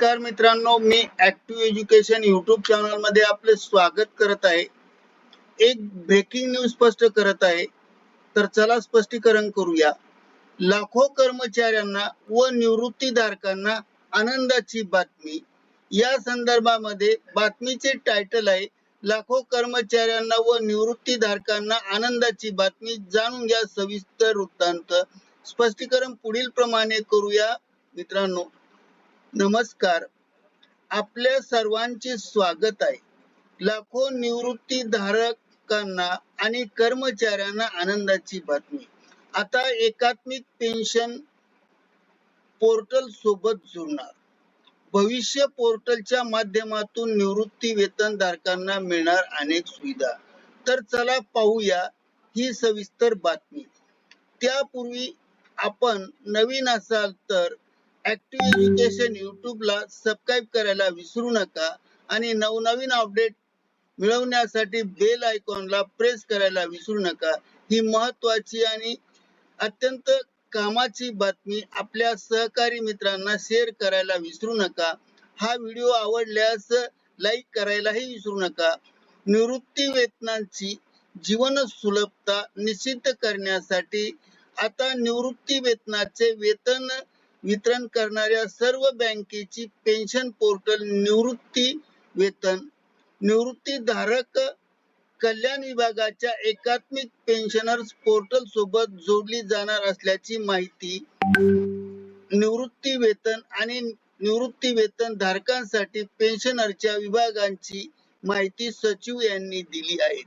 नमस्कार मित्रांनो मी ऍक्टिव्ह एज्युकेशन युट्यूब चॅनलमध्ये आपले स्वागत करत आहे. एक ब्रेकिंग न्यूज स्पष्ट करत आहे. तर चला स्पष्टीकरण करूया. लाखो कर्मचाऱ्यांना व निवृत्तीधारकांना आनंदाची बातमी. या संदर्भामध्ये बातमीचे टायटल आहे लाखो कर्मचाऱ्यांना व निवृत्तीधारकांना आनंदाची बातमी जाणून घ्या सविस्तर वृत्तांत. स्पष्टीकरण पुढील प्रमाणे करूया. मित्रांनो नमस्कार. आपल्या सर्वांचे स्वागत आहे. लाखो निवृत्ती धारकांना आणि कर्मचाऱ्यांना आनंदाची बातमी. आता एकात्मिक पेन्शन पोर्टल सोबत जुळणार. भविष्य पोर्टलच्या माध्यमातून निवृत्ती वेतन धारकांना मिळणार अनेक सुविधा. तर चला पाहूया ही सविस्तर बातमी. त्यापूर्वी आपण नवीन असाल तर ऍक्टिव्ह एज्युकेशन युट्यूबला सबस्क्राईब करायला विसरू नका आणि नवनवीन अपडेट मिळवण्यासाठी बेल आयकॉनला प्रेस करायला विसरू नका. ही महत्वाची आणि अत्यंत कामाची बातमी आपल्या सहकारी मित्रांना शेअर करायला विसरू नका. हा व्हिडिओ आवडल्यास लाईक करायलाही विसरू नका. निवृत्ती वेतनांची जीवन सुलभता निश्चित करण्यासाठी आता निवृत्ती वेतनाचे वेतन वितरण करणाऱ्या सर्व बँकेची पेन्शन पोर्टल निवृत्ती वेतन निवृत्ती धारक कल्याण विभागाच्या एकात्मिक पेन्शनर्स पोर्टल सोबत जोडली जाणार असल्याची माहिती निवृत्ती वेतन आणि निवृत्ती वेतन धारकांसाठी पेन्शनरच्या विभागांची माहिती सचिव यांनी दिली आहे.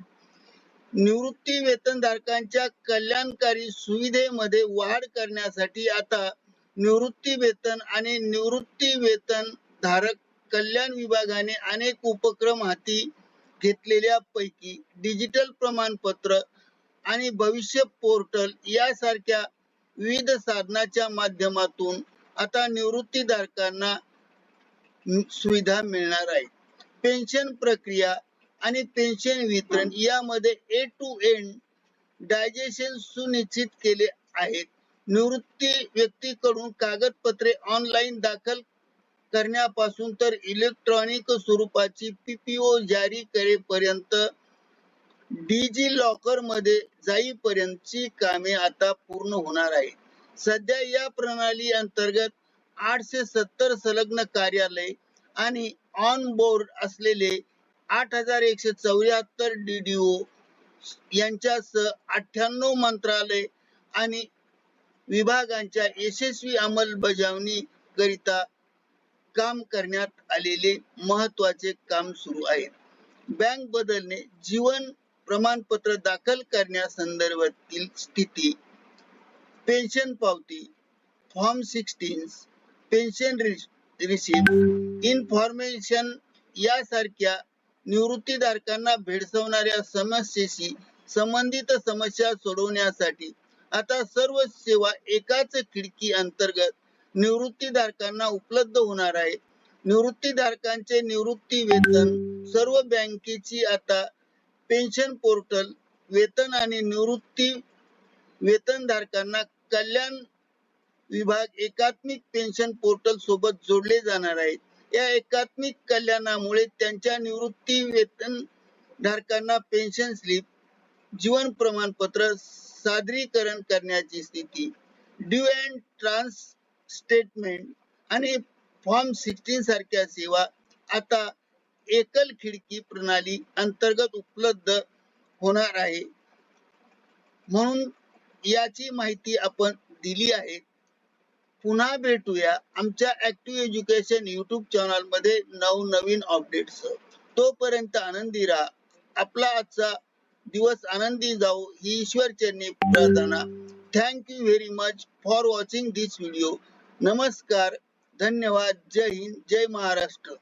निवृत्ती वेतन धारकांच्या कल्याणकारी सुविधेमध्ये वाढ करण्यासाठी आता निवृत्ती वेतन आणि निवृत्ती वेतन धारक कल्याण विभागाने अनेक उपक्रम हाती घेतलेल्या पैकी डिजिटल प्रमाणपत्र आणि भविष्य पोर्टल यासारख्या विविध साधनाच्या माध्यमातून आता निवृत्तीधारकांना सुविधा मिळणार आहे. पेन्शन प्रक्रिया आणि पेन्शन वितरण यामध्ये ए टू एंड डायजेशन सुनिश्चित केले आहेत. निवृत्ती व्यक्तीकडून कागदपत्रे ऑनलाईन दाखल करण्यापासून तर इलेक्ट्रॉनिक स्वरूपाची पीपीओ जारी करेपर्यंत डिजी लॉकरमध्ये जाईपर्यंतची कामे आता पूर्ण होणार आहे सध्या या प्रणाली अंतर्गत आठशे सत्तर संलग्न कार्यालय आणि ऑन बोर्ड असलेले आठ हजार एकशे चौऱ्याहत्तर डीडीओ यांच्यासह अठ्ठ्याण्णव मंत्रालय आणि विभागांच्या यशस्वी अंमलबजावणी करिता काम करण्यात आलेले महत्त्वाचे काम सुरू आहे. बँक बदलणे जीवन प्रमाणपत्र दाखल करण्यासंदर्भातील स्थिती पेन्शन पावती form sixteen pension receipt information यासारख्या निवृत्तीधारकांना भेडसावणाऱ्या समस्येशी संबंधित समस्या सोडवण्यासाठी आता सर्व सेवा एकाच खिडकी अंतर्गत निवृत्तीधारकांना उपलब्ध होणार आहे. निवृत्तीधारकांचे निवृत्ती वेतन सर्व बँकेची आता पेन्शन पोर्टल वेतन आणि निवृत्ती वेतनधारकांना कल्याण विभाग एकात्मिक पेन्शन पोर्टल सोबत जोडले जाणार आहे. या एकात्मिक कल्याणामुळे त्यांच्या निवृत्ती वेतन धारकांना पेन्शन स्लिप जीवन प्रमाणपत्र सादरीकरण करण्याची स्थिती ड्यू अँड ट्रान्स स्टेटमेंट आणि फॉर्म सिक्स्टीन सारख्या सेवा आता एकल खिडकी प्रणाली अंतर्गत उपलब्ध होणार आहे. म्हणून याची माहिती आपण दिली आहे. पुन्हा भेटूया आमच्या ऍक्टिव्ह एज्युकेशन युट्यूब चॅनलमध्ये नवनवीन अपडेट्स तोपर्यंत आनंदी राहा. आपला आजचा दिवस आनंदी जाऊ ही ईश्वर चरणी प्रार्थना. Thank you very much for watching this video नमस्कार धन्यवाद. जय हिंद जय महाराष्ट्र.